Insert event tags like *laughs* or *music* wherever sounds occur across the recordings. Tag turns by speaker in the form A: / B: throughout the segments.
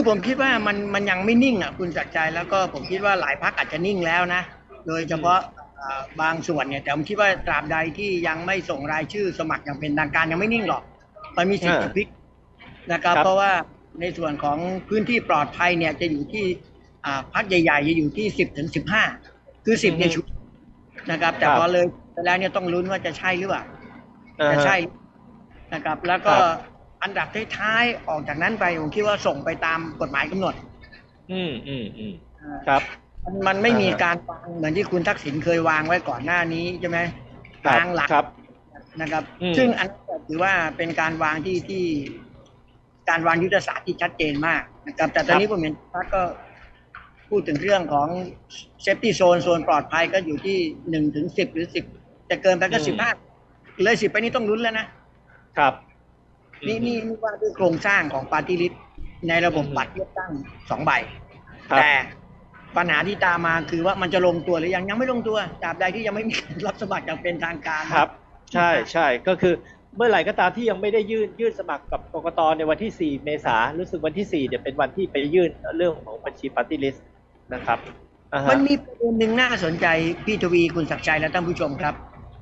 A: คือผมคิดว่ามันมันยังไม่นิ่งอะคุณศักดิ์ใจแล้วก็ผมคิดว่าหลายพักอาจจะนิ่งแล้วนะ โดยเฉพาะอ่าบางส่วนเนี่ยแต่ผมคิดว่าตราบใดที่ยังไม่ส่งรายชื่อสมัครอย่างเป็นทางการยังไม่นิ่งหรอก มันมีสิทธิ์
B: อ่า
A: จะพลิกนะครับ
B: ครับ
A: เพราะว่าในส่วนของพื้นที่ปลอดภัยเนี่ยจะอยู่ที่อ่าพักใหญ่ๆจะอยู่ที่สิบถึงสิบห้าคือสิบเนี่ยชุดนะครับ แต่
B: ครับ
A: พอเลยไปแล้วเนี่ยต้องลุ้นว่าจะใช่หรือเปล่า
B: อ่า
A: จะ
B: ฮะ
A: ใช่นะครับ แล้วก็
B: ครับ
A: อันดับท้ายๆออกจากนั้นไปผมคิดว่าส่งไปตามกฎหมายกำหนด
B: อืมอืมอืมครับ
A: มันมันไม่มี
B: อ่า
A: การวางเหมือนที่คุณทักษิณเคยวางไว้ก่อนหน้านี้ใช่ไหม
B: ครับ
A: วางหลัก
B: ครับ
A: นะครับ
B: อืม
A: ซึ่งอันนั้นก็ถือว่าเป็นการวางที่ที่ การวางยุทธศาสตร์ที่ชัดเจนมากนะครับ แต่ตอนนี้ผมเห็นพักก็พูดถึงเรื่องของเซฟตี้โซนโซนปลอดภัยก็อยู่ที่หนึ่งถึงสิบหรือสิบจะเกินไปก็
B: อืม
A: สิบห้าเลยสิบไปนี่ต้องลุ้นแล้วนะ
B: ครับ
A: นี่นี่นี่ว่าด้วยโครงสร้างของปาร์ตี้ลิสต์ในระบบ
B: อืม
A: บัตรเลือกตั้งสองใบ
B: ครับ
A: แต่ปัญหาที่ตามมาคือว่ามันจะลงตัวหรือยังยังไม่ลงตัวตราบใดที่ยังไม่มีการรับสมัครอย่างเป็นทางการ
B: ครับ ใช่ใช่ก็คือเมื่อไหร่ก็ตามที่ยังไม่ได้ยื่นยื่นสมัครกับกกตในวันที่ 4 เมษารู้สึกวันที่ 4 เนี่ยเป็นวันที่ไปยื่นเรื่องของบัญชีปาร์ตี้ลิสต์นะครับอ่าฮะ
A: มันมีประเด็นหนึ่งน่าสนใจพี่ทวีคุณศักดิ์ชัยและท่านผู้ชมครับ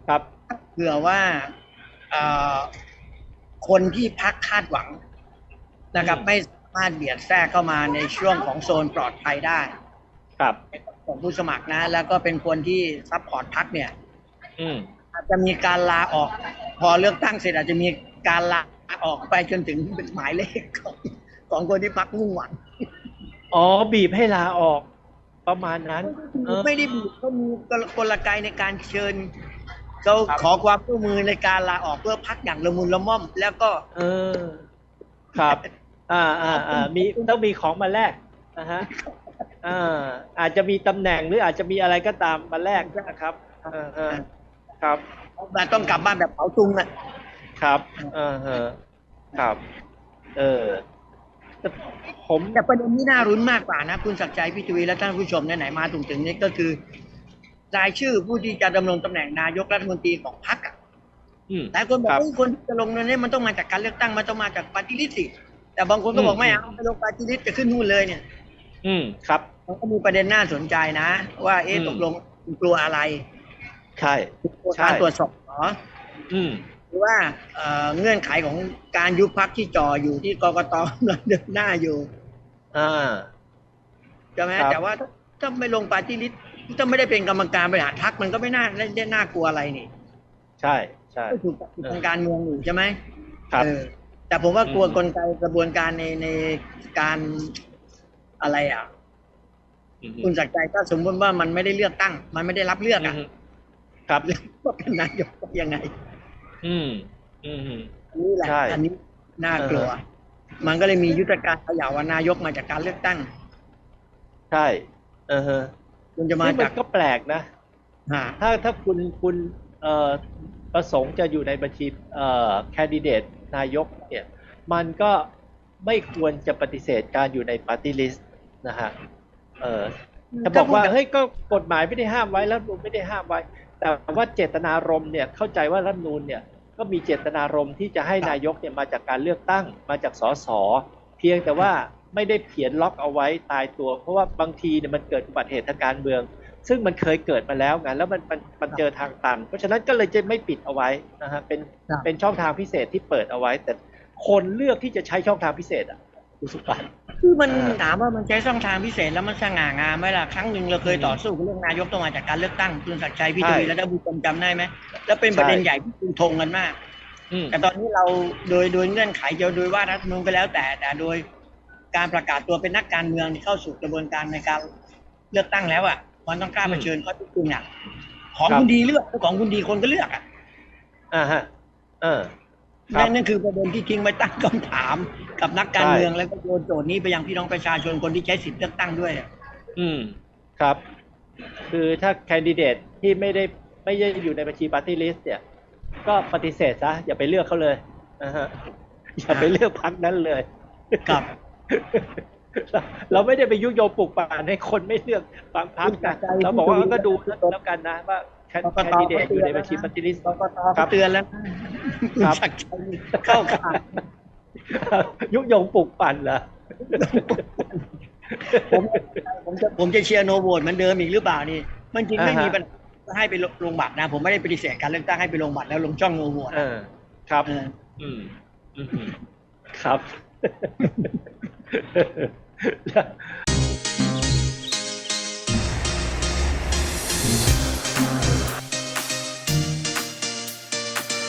B: ครับ
A: เผื่อว่าเอ่อ คนที่พักคาดหวังนะครับ
B: อืม
A: ไม่สามารถเบียดแทรกเข้ามาในช่วงของโซนปลอดภัยได้
B: ครับ
A: ของผู้สมัครนะ แล้วก็เป็นคนที่ซัพพอร์ตพักเนี่ย
B: อืม
A: อาจจะมีการลาออก พอเลือกตั้งเสร็จอาจจะมีการลาออกไปจนถึงเป็นหมายเลขของของคนที่พักมุ่งหวัง
B: อ๋อบีบให้ลาออกประมาณนั้นเออ
A: ไม่ได้บีบเขามีกลไกในการเชิญ เขา
B: ครับ
A: ขอความร่วมมือในการลาออกเพื่อพักอย่างละมุนละม่อม แล้วก็
B: เออ ครับ อ่าอ่าอ่ามีต้องมีของมาแลกนะฮะอ่าอาจจะมีตำแหน่งหรืออาจจะมีอะไรก็ตามมาแลกนะครับเออเออครับ
A: แบบต้องกลับบ้านแบบเผาตุงอะ
B: ครับเออฮะครับ เออแต่ผม
A: แต่ประเด็นที่น่ารุ้นมากกว่านะ คุณศักดิ์ใจพี่ทวีและท่านผู้ชมไหนๆมาถึงถึงนี้ก็คือ รายชื่อผู้ที่จะดำรงตำแหน่งนายกรัฐมนตรีของพรรคอะ
B: อืม
A: หลายคนบอก
B: ครับ
A: เฮ้ยคนที่จะลงนั้นมันต้องมาจากการเลือกตั้งมันต้องมาจากปฏิริษีแต่บางคนก็บอก
B: อืม
A: ไม่เอาไปลงปฏิริษีจะขึ้นนู่นเลยเนี่ย
B: อืมครับ
A: มันก็มีประเด็นน่าสนใจนะ ว่าเอ๊ะ
B: อืม
A: ตกลงกลัวอะไร
B: ใช่
A: กลัว
B: ใช่
A: การตรวจสอบเหรอ
B: อืม
A: หรือว่าเอ่อเงื่อนไขของการยุบพักที่จ่ออยู่ที่กกตกำลังเดินหน้าอยู่
B: อ่า
A: ใช่ไหม
B: ครับ
A: แต่ว่าถ้าถ้าไม่ลงปาร์ตี้ลิสต์ ถ้าไม่ได้เป็นกรรมการบริหารพักมันก็ไม่น่าได้น่ากลัวอะไรนี่
B: ใช่ใช่
A: ก็ถูกตัดสินทางการเมืองอยู่ใช่ไหม
B: ครับ
A: เออแต่ผมว่ากลัว
B: อืม
A: กลไกกระบวนการในในการอะไรอะ
B: อืม
A: คุณสักดิ์ใจถ้าสมมติว่ามันไม่ได้เลือกตั้ง มันไม่ได้รับเลือกอะ
B: อืมครับ
A: แล้วก็เป็นนายกยังไง
B: อืม อืม
A: อันนี้แหละ
B: ใช่
A: อันนี้น่ากลัว
B: เออ
A: มันก็เลยมียุทธการเขย่าว่านายกมาจากการเลือกตั้ง
B: ใช่ เออ ฮะ
A: คุณจะมา
B: ซึ่งมั
A: จาก
B: นก็แปลกนะ
A: หา
B: ถ้าถ้าคุณคุณเอ่อประสงค์จะอยู่ในบัญชีเอ่อแคนดิเดตนายกเนี่ย มันก็ไม่ควรจะปฏิเสธการอยู่ในปาร์ตี้ลิสต์นะฮะเออจะบอกว่า
A: ถ้าพูดแบบ
B: เฮ้ยก็กฎหมายไม่ได้ห้ามไว้รัฐธรรมนูลไม่ได้ห้ามไว้ แต่ว่าเจตนารมณ์เนี่ยเข้าใจว่ารัฐธรรมนูลเนี่ยก็มีเจตนารมณ์ที่จะให้นายกเนี่ยมาจากการเลือกตั้งมาจากสสเพียงแต่ว่า ไม่ได้เขียนล็อกเอาไว้ตายตัว เพราะว่าบางทีเนี่ยมันเกิดอุบัติเหตุทางการเมือง ซึ่งมันเคยเกิดมาแล้วไงแล้วมันมันมันเจอทางตัน เพราะฉะนั้นก็เลยจะไม่ปิดเอาไว้นะฮะเป็น
A: ครับ
B: เป็นช่องทางพิเศษที่เปิดเอาไว้ แต่คนเลือกที่จะใช้ช่องทางพิเศษอะคุณสุปัน
A: คือมัน
B: เออ
A: ถามว่ามันใช้ช่องทางพิเศษแล้วมันสง่างามไหมล่ะครั้งหนึ่งเราเคย
B: อืม
A: ต่อสู้กับเรื่องนายกต้องมาจากการเลือกตั้งคุณศักดิ์ชัยพี่
B: ใช่
A: ทวีและท่านผู้ชมจำได้ไหมแล้วเป็นประเด็น
B: ใช่
A: ใหญ่ที่คุณทงกันมาก
B: อืม
A: แต่ตอนนี้เราโดยโดยเงื่อนไขจะโดยว่ารัฐธรรมนูญไปแล้วแต่แต่โดย การประกาศตัวเป็นนักการเมืองที่เข้าสู่กระบวนการในการเลือกตั้งแล้วอะมันต้องกล้า
B: อืม
A: เผชิญข้อเท็จจริงอะของ
B: ครับ
A: คุณดีเลือกของคุณดีคนก็เลือกอะ
B: อ่าฮะเออครับ
A: นั่นนั่นคือประเด็นที่ทิ้งไว้ตั้งคำถามกับนักการ
B: ใช่
A: เมืองแล้วก็โยนโจทย์นี้ไปยังพี่น้องประชาชนคนที่ใช้สิทธิ์เลือกตั้งด้วยอะ
B: อืมครับ คือถ้าแคนดิเดตที่ไม่ได้ไม่ได้อยู่ในบัญชีปาร์ตี้ลิสต์เนี่ย ก็ปฏิเสธซะอย่าไปเลือกเขาเลยนะฮะอย่าไปเลือกพักนั้นเลย
A: ครับ
B: เราไม่ได้ไปยุยงปลุกปั่นให้คนไม่เลือกบางพรรคกันเราบอกว่าก็ดูแล้วกันนะว่าแคนแคนดิเดตอยู่ในบัญชีปาร์ตี้ลิสต์
A: กกต
B: ครั
A: เขา
B: บ
A: เตือนแล้วนะคุณ
B: ครับ
A: ศักดิ์ชัยเข้าข่าย
B: ยุยงปลุกปั่นเหรอ
A: ผมผมจะผมจะเชียร์โนโหวตเหมือนเดิมอีกหรือเปล่านี่ มันจริงไม่
B: อ่าฮะ
A: มีปัญหาให้ไปลงบัตรนะ ผมไม่ได้ปฏิเสธการเลือกตั้งให้ไปลงบัตรแล้วลงช่องโนโหวต
B: เออครับ
A: เออ
B: อืมอืมครับ la, *laughs*